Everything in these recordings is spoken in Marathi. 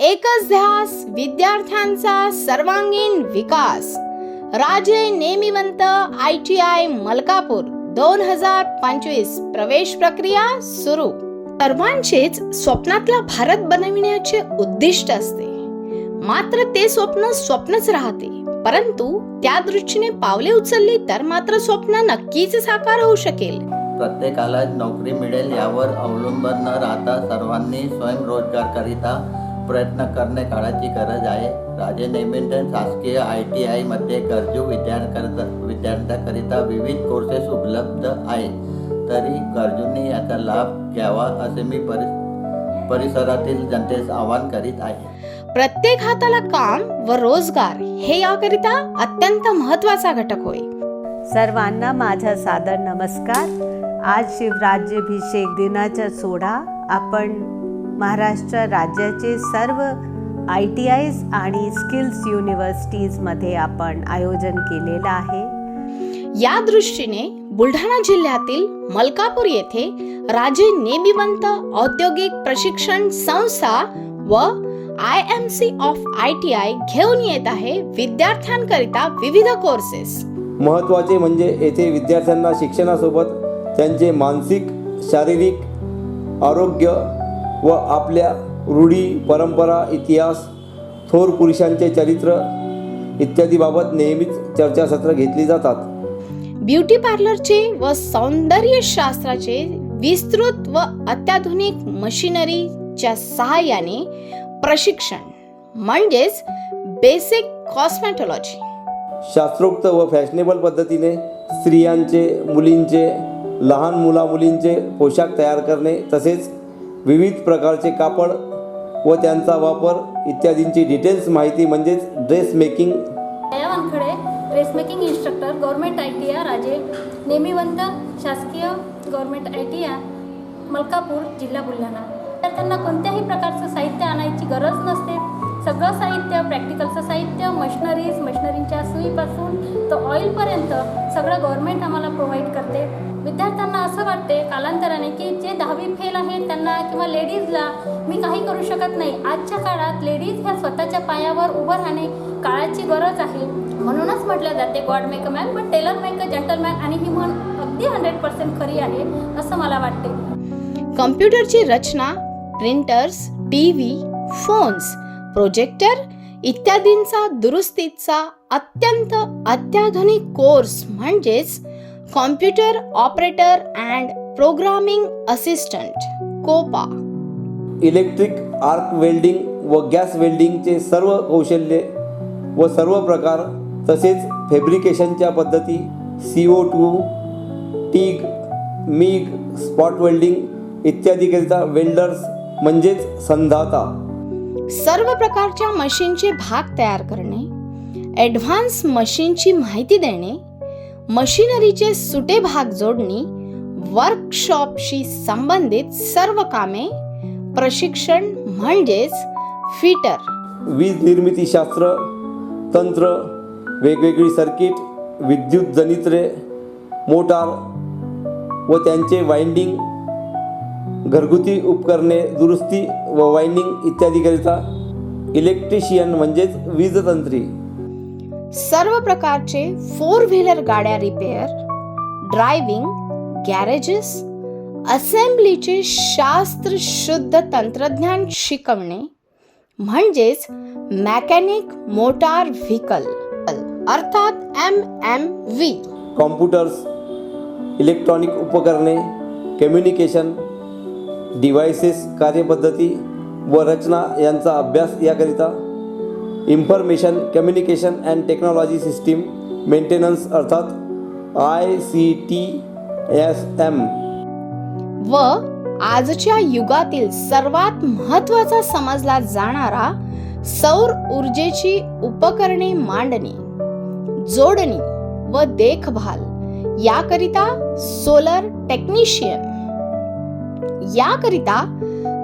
एकच ध्यास विद्यार्थ्यांचा सर्वांगीण विकास. Raje Nemivant I T I Malkapur दोन हजार पंचवीस प्रवेश प्रक्रिया सुरू. सर्वांचेच स्वप्नातला भारत बनविण्याचे उद्दिष्ट असते. मात्र ते स्वप्न स्वप्नच राहते. परंतु त्या दृष्टीने पावले उचलली तर मात्र स्वप्न नक्कीच साकार होऊ शकेल. प्रत्येकाला नोकरी मिळेल यावर अवलंबून न राहता सर्वांनी स्वयंरोजगारकरिता प्रयत्न करणे काळाची गरज आहे. राजे नेमिंटन शासकीय आय टी आयमध्ये गरजू विद्यार्थ्यांकरिता विद्यार्थ्यांकरिता विविध कोर्सेस उपलब्ध आहेत. तरी गरजूंनी याचा लाभ घ्यावा असे मी परि परिसरातील जनतेस आवाहन करीत आहे. प्रत्येक हाताला काम व रोजगार हे याकरिता अत्यंत महत्त्वाचा घटक होय. सर्वांना माझा सादर नमस्कार. आज शिवराज्याभिषेक दिनाचा सोहळा आपण महाराष्ट्र राज्याचे सर्व आय टी आयज आणि स्किल्स युनिव्हर्सिटीजमध्ये आपण आयोजन केलेलं आहे. या दृष्टीने बुलढाणा जिल्ह्यातील मलकापूर येथे राजे नेमिवंत औद्योगिक प्रशिक्षण संस्था व I M C of I T I घेऊन येत आहे विद्यार्थ्यांकरिता विविध कोर्सेस. महत्त्वाचे म्हणजे येथे विद्यार्थ्यांना शिक्षणासोबत त्यांचे मानसिक शारीरिक आरोग्य व आपल्या रूढी परंपरा इतिहास थोर पुरुषांचे चरित्र इत्यादीबाबत नेहमीच चर्चासत्र घेतली जातात. ब्युटी पार्लरचे व सौंदर्य शास्त्राचे विस्तृत व अत्याधुनिक मशिनरीच्या सहाय्याने प्रशिक्षण म्हणजेच बेसिक कॉस्मेटॉलॉजी शास्त्रोक्त व फॅशनेबल पद्धतीने स्त्रियांचे मुलींचे लहान मुला मुलींचे पोशाख तयार करणे तसेच विविध प्रकारचे कापड व त्यांचा वापर इत्यादींची डिटेल्स माहिती म्हणजेच dress making Daya Wankhade dressmaking instructor government I T I Raje Nemivant शासकीय government I T I Malkapur जिल्हा बुलढाणा. तर त्यांना कोणत्याही प्रकारचं साहित्य आणायची गरज नसते. सगळं साहित्य प्रॅक्टिकलचं साहित्य मशनरीज मशनरींच्या सुईपासून तर ऑइलपर्यंत सगळं गव्हर्मेंट आम्हाला प्रोव्हाइड करते. विद्यार्थ्यांना असं वाटते कालांतराने की जे दहावी फेल आहेत त्यांना किंवा लेडीजला मी काही करू शकत नाही. आजच्या काळात लेडीज ह्या स्वतःच्या पायावर उभं राहणे काळाची गरज आहे. म्हणूनच म्हटलं जाते गॉड मेक अ मॅन पण टेलर मेक अ जंटलमॅन आणि ही म्हण अगदी हंड्रेड पर्सेंट खरी आहे असं मला वाटते. कम्प्युटरची रचना printers T V phones projector इत्यादींचा दुरुस्तीचा अत्यंत अत्याधुनिक कोर्स म्हणजेच computer operator and programming assistant COPA. Electric arc welding व गॅस वेल्डिंगचे सर्व कौशल्ये व सर्व प्रकार तसेच फेब्रिकेशनच्या पद्धती C O two TIG MIG spot welding इत्यादीकरिता welders म्हणजेच संधाता. सर्व प्रकारच्या मशीनचे भाग तयार करणे ॲडव्हान्स मशीनची माहिती देणे मशिनरीचे सुटे भाग जोडणी वर्कशॉपशी संबंधित सर्व कामे प्रशिक्षण म्हणजेच फिटर. वीज निर्मिती शास्त्र तंत्र वेगवेगळी सर्किट विद्युत जनित्रे मोटार व त्यांचे वाइंडिंग घरगुती उपकरणे दुरुस्ती व वाइंडिंग इत्यादीकरिता इलेक्ट्रिशियन म्हणजेच वीजतंत्री. सर्व प्रकारचे फोर व्हीलर गाड्या रिपेअर ड्रायव्हिंग गॅरेजेस असेंब्लीचे शास्त्र शुद्ध तंत्रज्ञान शिकवणे म्हणजेच मॅकॅनिक मोटार व्हीकल अर्थात M M V computers electronic उपकरणे कम्युनिकेशन डिव्हायसेस कार्यपद्धती व रचना यांचा अभ्यास याकरिता information communication and technology system maintenance अर्थात I C T S M. व आजच्या युगातील सर्वात महत्त्वाचा समजला जाणारा सौर ऊर्जेची उपकरणे मांडणी जोडणी व देखभाल याकरिता सोलर टेक्निशियन याकरिता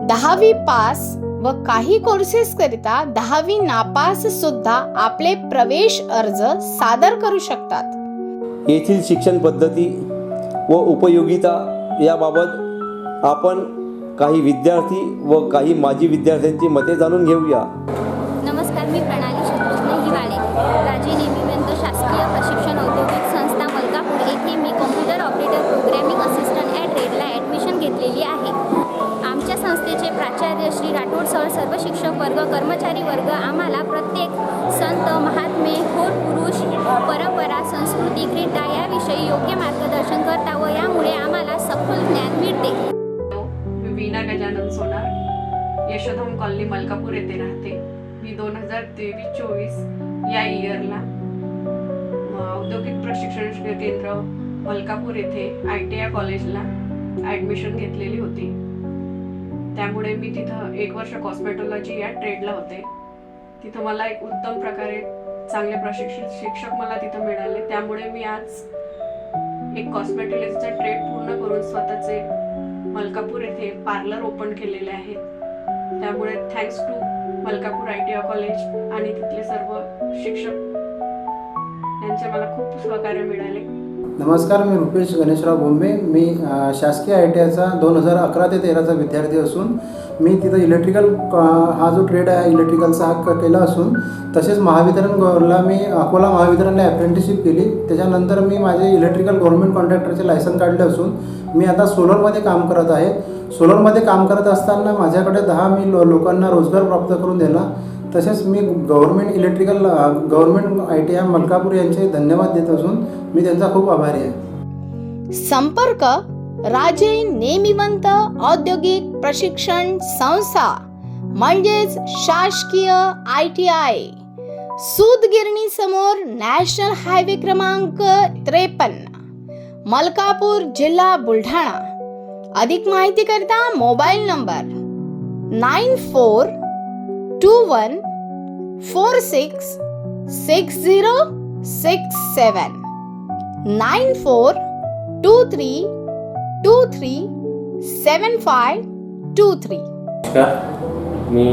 दहावी पास व काही कोर्सेस करिता दहावी नापास सुद्धा आपले प्रवेश अर्ज सादर करू शकतात. येथील शिक्षण पद्धती व उपयोगिता याबाबत आपण काही विद्यार्थी व काही माजी विद्यार्थ्यांची मते जाणून घेऊया. नमस्कार मी प्रणाली विषयी योग्य मार्गदर्शन करता व यामुळे आम्हाला सखोल ज्ञान मिळते. मी वीणा गजानन सोनार. यशोधम कॉलनी मलकापूर येथे राहते. मी दोन हजार तेवीस चोवीस या इयरला औद्योगिक प्रशिक्षण केंद्र मलकापूर येथे आय टी आय कॉलेजला ॲडमिशन घेतलेली होती. त्यामुळे मी तिथं एक वर्ष कॉस्मेटॉलॉजी या ट्रेडला होते. तिथं मला एक उत्तम प्रकारे चांगले प्रशिक्षित शिक्षक मला तिथं मिळाले. त्यामुळे मी आज एक कॉस्मेटॉलॉजीचा ट्रेड पूर्ण करून स्वतःचे मलकापूर येथे पार्लर ओपन केलेले आहेत त्यामुळे thanks to Malkapur I T I college आणि तिथले सर्व शिक्षक यांचे मला खूप सहकार्य मिळाले. नमस्कार मी रुपेश गणेशराव बोंबे. मी शासकीय आय टी आयचा दोन हजार अकरा ते तेराचा विद्यार्थी असून मी तिथं इलेक्ट्रिकल क- हा जो ट्रेड आहे इलेक्ट्रिकलचा हा केला असून तसेच महावितरण गौरला मी अकोला महावितरणला अप्रेंटिसशिप केली. त्याच्यानंतर मी माझे इलेक्ट्रिकल गव्हर्नमेंट कॉन्ट्रॅक्टरचे लायसन काढले असून मी आता सोलरमध्ये काम करत आहे. सोलरमध्ये काम करत असताना माझ्याकडे दहा मी लो लोकांना रोजगार प्राप्त करून दिला. तसेच मी government electrical government I T I Malkapur यांचे धन्यवाद देत असून मी त्यांचा खूप आभारी आहे. संपर्क राजे नेमिवंत औद्योगिक प्रशिक्षण संस्था म्हणजेच शासकीय आय टी आय. सूदगिरणी समोर नॅशनल हायवे क्रमांक त्रेपन्न मलकापूर जिल्हा बुलढाणा. अधिक माहिती करता mobile number nine four two one four six six zero six seven nine four two three two three seven five two three नमस्कार. मी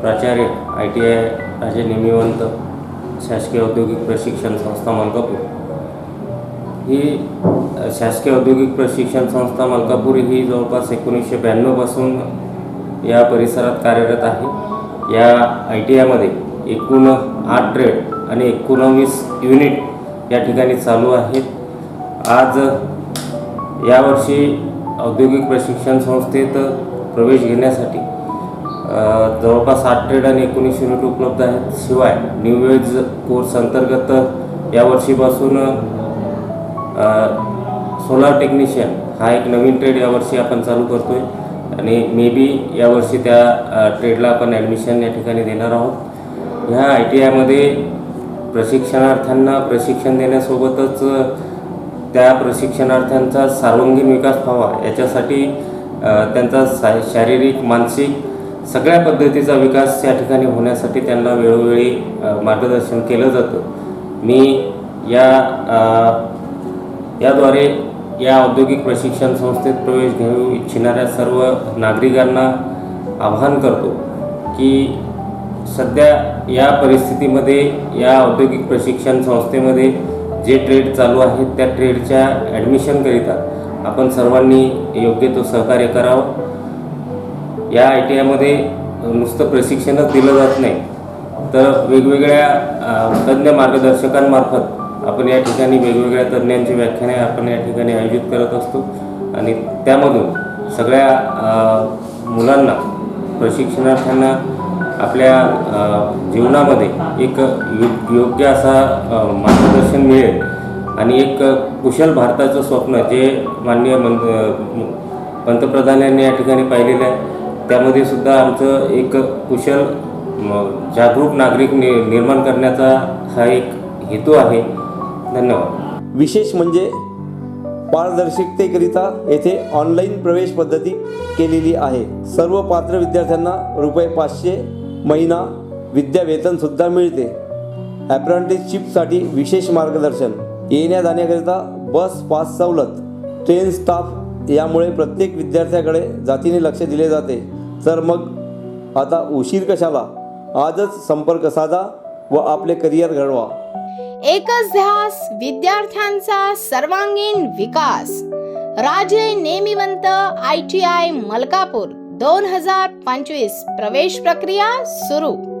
प्राचार्य आय टी आय राजे निमिवंत शासकीय औद्योगिक प्रशिक्षण संस्था मलकापूर. ही शासकीय औद्योगिक प्रशिक्षण संस्था मलकापूर ही जवळपास एकोणीसशे ब्याण्णवपासून या परिसरात कार्यरत आहे. या आय टी आयमध्ये एकूण आठ ट्रेड आणि एकोणावीस युनिट या ठिकाणी चालू आहेत. आज यावर्षी औद्योगिक प्रशिक्षण संस्थेत प्रवेश घेण्यासाठी जवळपास आठ ट्रेड आणि एकोणीस युनिट उपलब्ध आहेत. शिवाय न्यू एज कोर्स अंतर्गत यावर्षीपासून सोलार टेक्निशियन हा एक नवीन ट्रेड यावर्षी आपण चालू करतो आहे आणि मे बी यावर्षी त्या ट्रेडला आपण ॲडमिशन या ठिकाणी देणार आहोत. ह्या आय टी आयमध्ये प्रशिक्षणार्थ्यांना प्रशिक्षण देण्यासोबतच त्या प्रशिक्षणार्थ्यांचा सर्वांगीण विकास व्हावा याच्यासाठी त्यांचा सा शारीरिक मानसिक सगळ्या पद्धतीचा विकास या ठिकाणी होण्यासाठी त्यांना वेळोवेळी मार्गदर्शन केलं जातं. मी या याद्वारे या औद्योगिक प्रशिक्षण संस्थेत प्रवेश घेऊ इच्छिणाऱ्या सर्व नागरिकांना आवाहन करतो की सध्या या परिस्थितीमध्ये या औद्योगिक प्रशिक्षण संस्थेमध्ये जे ट्रेड चालू आहेत त्या ट्रेडच्या ॲडमिशनकरिता आपण सर्वांनी योग्य तो सहकार्य करावं. या आय टी आयमध्ये नुसतं प्रशिक्षणच दिलं जात नाही. तर वेगवेगळ्या तज्ज्ञ मार्गदर्शकांमार्फत आपण या ठिकाणी वेगवेगळ्या तज्ज्ञांची व्याख्याने आपण या ठिकाणी आयोजित करत असतो. आणि त्यामधून सगळ्या मुलांना प्रशिक्षणार्थ्यांना आपल्या जीवनामध्ये एक यो- योग्य असा मार्गदर्शन मिळेल. आणि एक कुशल भारताचं स्वप्न जे माननीय मंत पंतप्रधान यांनी या ठिकाणी पाहिलेलं आहे त्यामध्ये सुद्धा आमचं एक कुशल जागरूक नागरिक नि निर्माण करण्याचा हा एक हेतू आहे. धन्यवाद. विशेष म्हणजे पारदर्शकतेकरिता येथे ऑनलाईन प्रवेश पद्धती केलेली आहे. सर्व पात्र विद्यार्थ्यांना रुपये पाचशे महिना विद्यावेतनसुद्धा मिळते. ॲप्रेंटिसशिपसाठी विशेष मार्गदर्शन. येण्या जाण्याकरिता बस पास सवलत ट्रेन स्टाफ यामुळे प्रत्येक विद्यार्थ्याकडे जातीने लक्ष दिले जाते. तर मग आता उशीर कशाला? आजच संपर्क साधा व आपले करिअर घडवा. एकच ध्यास विद्यार्थ्यांचा सर्वांगीण विकास. Raje Nemivant I T I Malkapur दोन हजार पंचवीस प्रवेश प्रक्रिया सुरू.